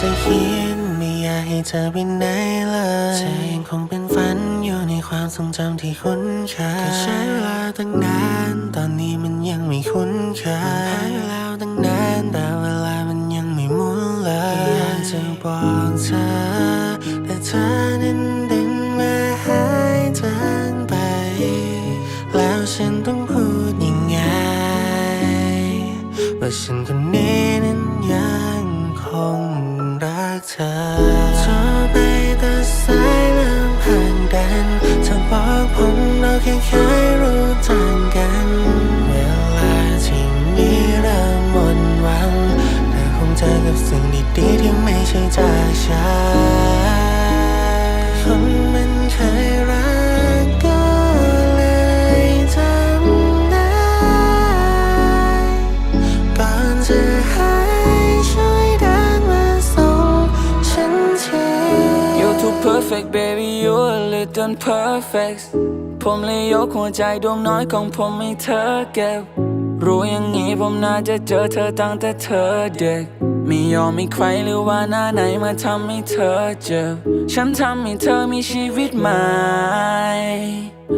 จะคิดไม่อยากให้เธอไปไหนเลยเธอยังคงเป็นฝันอยู่ในความทรงจำที่คุ้นเคยก็ใช้เวลาตั้งนาน ตอนนี้มันยังไม่คุ้นเคยผ่านไปแล้วตั้งนานแต่เวลามันยังไม่หมุนเลยอยากจะบอกเธอ แต่เธอนั้นดึงมาหายทางไป แล้วฉันต้องพูดยังไงว่าฉันคนนี้ แค่เคยรู้จักกัน เวลาที่มีเริ่มหมดหวังเธอคงเจอกับสิ่งดีๆที่ไม่ใช่จากฉันคนมันเคยรัก perfect baby you're a little perfect ผมเลยยกหัวใจดวงน้อยของผมให้เธอเก็บ รู้อย่างนี้ผมน่าจะเจอเธอตั้งแต่เธอเด็ก ไม่ยอมมีใครหรือว่าหน้าไหนมาทำให้เธอเจ็บ ฉันทำให้เธอมีชีวิตใหม่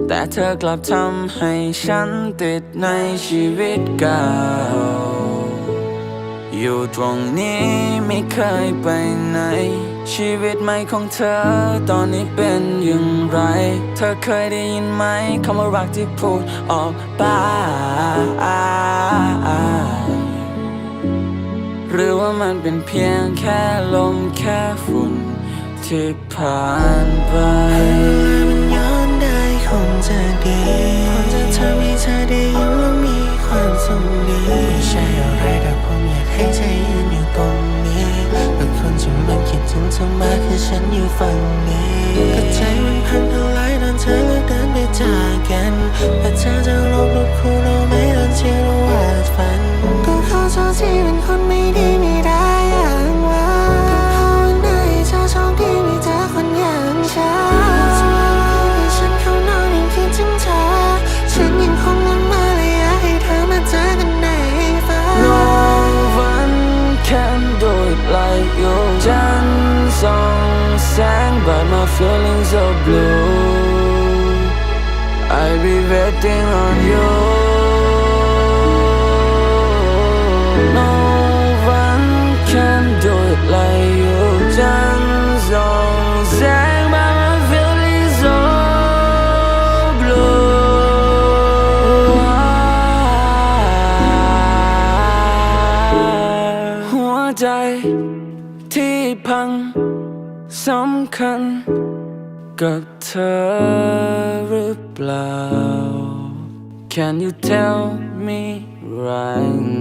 แต่เธอกลับทำให้ฉันติดในชีวิตเก่า อยู่ตรงนี้ไม่เคยไปไหน ชีวิตใหม่ของเธอตอนนี้เป็นอย่างไร เธอเคยได้ยินไหมคำว่ารักที่พูดออกไปหรือว่ามันเป็นเพียงแค่ลมแค่ฝุ่นที่ผ่านไป but my feelings are blue I'll be waiting on you No one can do it like you จันทร์ส่องแสง but my feelings are blue หัวใจที่พังสำคัญ กับเธอหรือเปล่า Can you tell me right